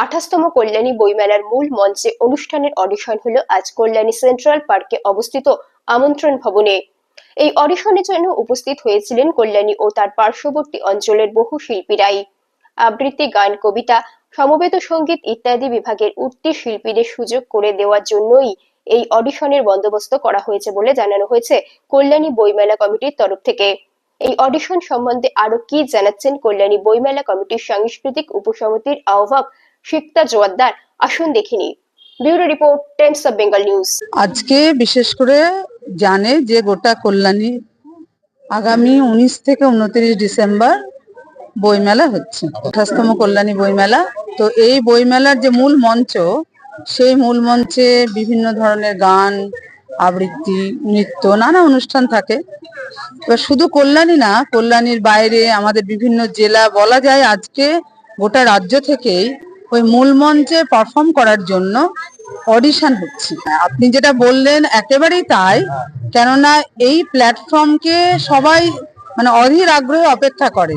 আঠাশতম কল্যাণী বইমেলার মূল মঞ্চে অনুষ্ঠানের অডিশন হলো আজ কল্যাণী সেন্ট্রাল পার্কে অবস্থিত আমন্ত্রণ ভবনে। এই অডিশনের জন্য উপস্থিত হয়েছিলেন কল্যাণী ও তার পার্শ্ববর্তী অঞ্চলের বহু শিল্পীরাই। আবৃত্তি, গান, কবিতা, সমবেত সংগীত ইত্যাদি বিভাগের উঠতি শিল্পীদের সুযোগ করে দেওয়ার জন্যই এই অডিশনের বন্দোবস্ত করা হয়েছে বলে জানানো হয়েছে কল্যাণী বইমেলা কমিটির তরফ থেকে। এই অডিশন সম্বন্ধে আরও কি জানাচ্ছেন কল্যাণী বইমেলা কমিটির সাংস্কৃতিক উপসমিতির আহ্বায়ক শিক্তা জোয়াদ্দার আসুন দেখিনি bureau report Times of Bengal news আজকে বিশেষ করে জানে যে গোটা কল্যাণী আগামী উনিশ থেকে উনত্রিশ ডিসেম্বর বইমেলা হচ্ছে। আঠাশতম কল্যাণী বইমেলা। তো এই বইমেলার যে মূল মঞ্চ, সেই মূল মঞ্চে বিভিন্ন ধরনের গান, আবৃত্তি, নৃত্য, নানা অনুষ্ঠান থাকে। এবার শুধু কল্যাণী না, কল্যাণীর বাইরে আমাদের বিভিন্ন জেলা বলা যায় আজকে গোটা রাজ্য থেকেই ওই মূল মঞ্চে পারফর্ম করার জন্য অডিশন হচ্ছে। আপনি যেটা বললেন একেবারেই তাই। কেননা এই প্ল্যাটফর্মকে সবাই মানে অধীর আগ্রহে অপেক্ষা করে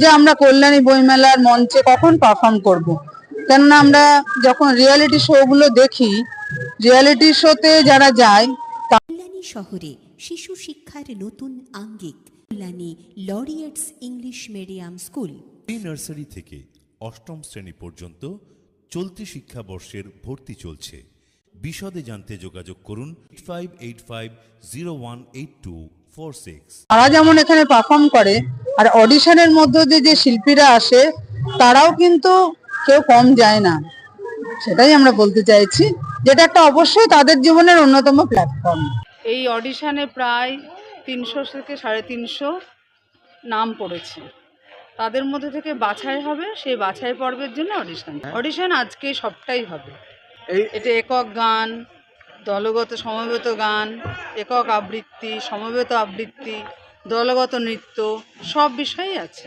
যে আমরা কল্যাণী বইমেলার মঞ্চে কখন পারফর্ম করব। কেননা আমরা যখন রিয়ালিটি শোগুলো দেখি রিয়েলিটি শোতে যারা যায় কল্যাণী শহরে শিশু শিক্ষার নতুন আঙ্গিক Kalyani Laureates English medium school pre nursery থেকে অষ্টম শ্রেণি পর্যন্ত চলতি শিক্ষাবর্ষের ভর্তি চলছে। বিশদে জানতে যোগাযোগ করুন five eight five zero one eight two four six তারা যেমন এখানে পারফর্ম করে আর অডিশনের মধ্য দিয়ে যে শিল্পীরা আসে তারাও কিন্তু কেউ কম যায় না। সেটাই আমরা বলতে চাইছি যেটা একটা অবশ্যই তাদের জীবনের অন্যতম প্ল্যাটফর্ম এই অডিশনে প্রায় তিনশো থেকে সাড়ে তিনশো নাম পড়েছে। তাদের মধ্যে থেকে বাছাই হবে সেই বাছাই পর্বের জন্য অডিশন অডিশন আজকে সবটাই হবে। এটা একক গান দলগত সমবেত গান একক আবৃত্তি সমবেত আবৃত্তি দলগত নৃত্য সব বিষয়ই আছে।